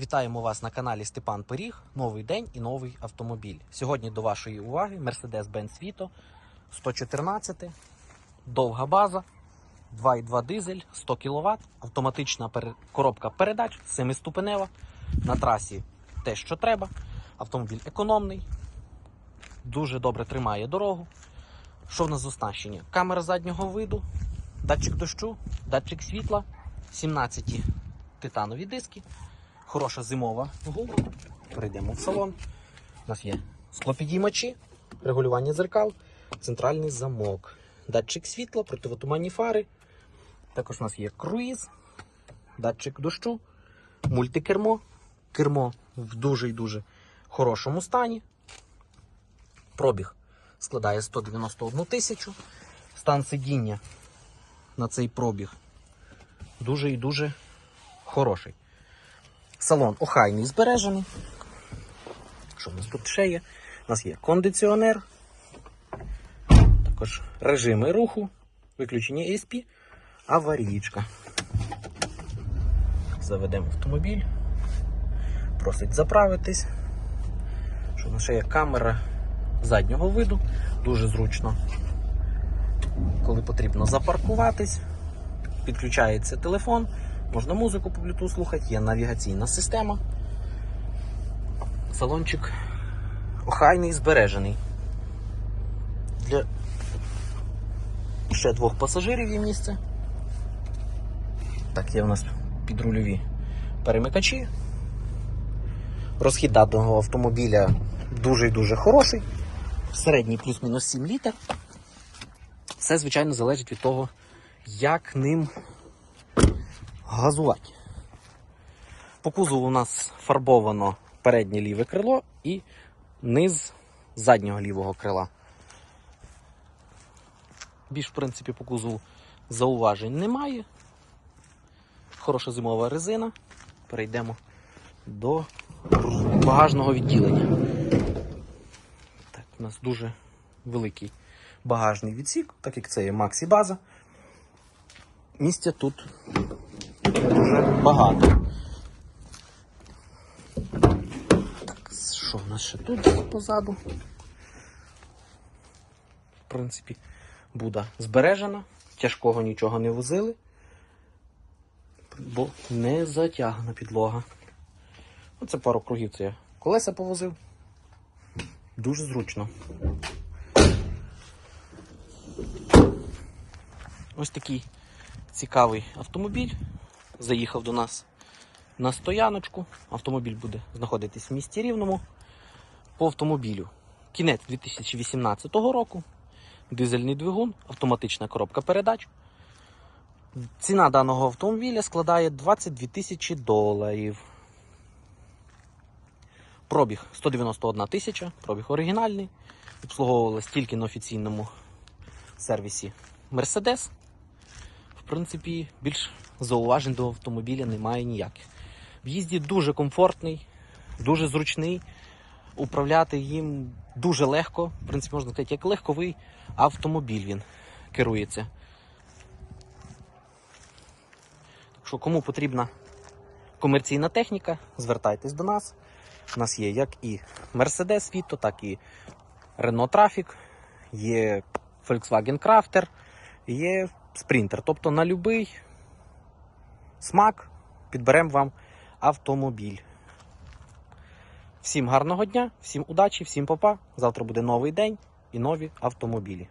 Вітаємо вас на каналі Степан Пиріг. Новий день і новий автомобіль. Сьогодні до вашої уваги Mercedes-Benz Vito 114, довга база, 2,2 дизель, 100 кВт, автоматична коробка передач, 7-ступенева. На трасі те, що треба. Автомобіль економний, дуже добре тримає дорогу. Що в нас з оснащення? Камера заднього виду, датчик дощу, датчик світла, 17 титанові диски, хороша зимова гума. Перейдемо в салон. У нас є склопідіймачі, регулювання зеркал, центральний замок, датчик світла, противотуманні фари. Також у нас є круїз, датчик дощу, мультикермо. Кермо в дуже і дуже хорошому стані. Пробіг складає 191 тисячу. Стан сидіння на цей пробіг дуже і дуже хороший. Салон охайний збережений. Що в нас тут ще є? У нас є кондиціонер, також режими руху, виключення ESP, аварійка. Заведемо автомобіль. Просить заправитись. Що в нас ще є камера заднього виду, дуже зручно. Коли потрібно запаркуватись, підключається телефон, можна музику по Bluetooth слухати, є навігаційна система. Салончик охайний, збережений. Для ще двох пасажирів є місце. Так, є у нас підрульові перемикачі. Розхід даного автомобіля дуже і дуже хороший. Середній плюс-мінус 7 літр. Все, звичайно, залежить від того, як ним газувати. По кузову у нас фарбовано переднє ліве крило і низ заднього лівого крила. Більш, в принципі, по кузову зауважень немає. Хороша зимова резина. Перейдемо до багажного відділення. Так, у нас дуже великий багажний відсік, так як це є Максі база. Місця тут дуже багато. Так, що в нас ще тут позаду? В принципі, Буда збережена, тяжкого нічого не возили, бо не затягана підлога. Оце пару кругів це я колеса повозив. Дуже зручно. Ось такий цікавий автомобіль. Заїхав до нас на стояночку. Автомобіль буде знаходитись в місті Рівному. По автомобілю. Кінець 2018 року. Дизельний двигун, автоматична коробка передач. Ціна даного автомобіля складає 22 тисячі доларів. Пробіг 191 тисяча, пробіг оригінальний. Обслуговувалась тільки на офіційному сервісі Mercedes. В принципі, більш зауважень до автомобіля немає ніяких. В їзді дуже комфортний, дуже зручний. Управляти їм дуже легко. В принципі, можна сказати, як легковий автомобіль він керується. Так що, кому потрібна комерційна техніка, звертайтесь до нас. У нас є як і Mercedes Vito, так і Renault Traffic, є Volkswagen Crafter, є Sprinter. Тобто на будь-який смак підберемо вам автомобіль. Всім гарного дня, всім удачі, всім папа. Завтра буде новий день і нові автомобілі.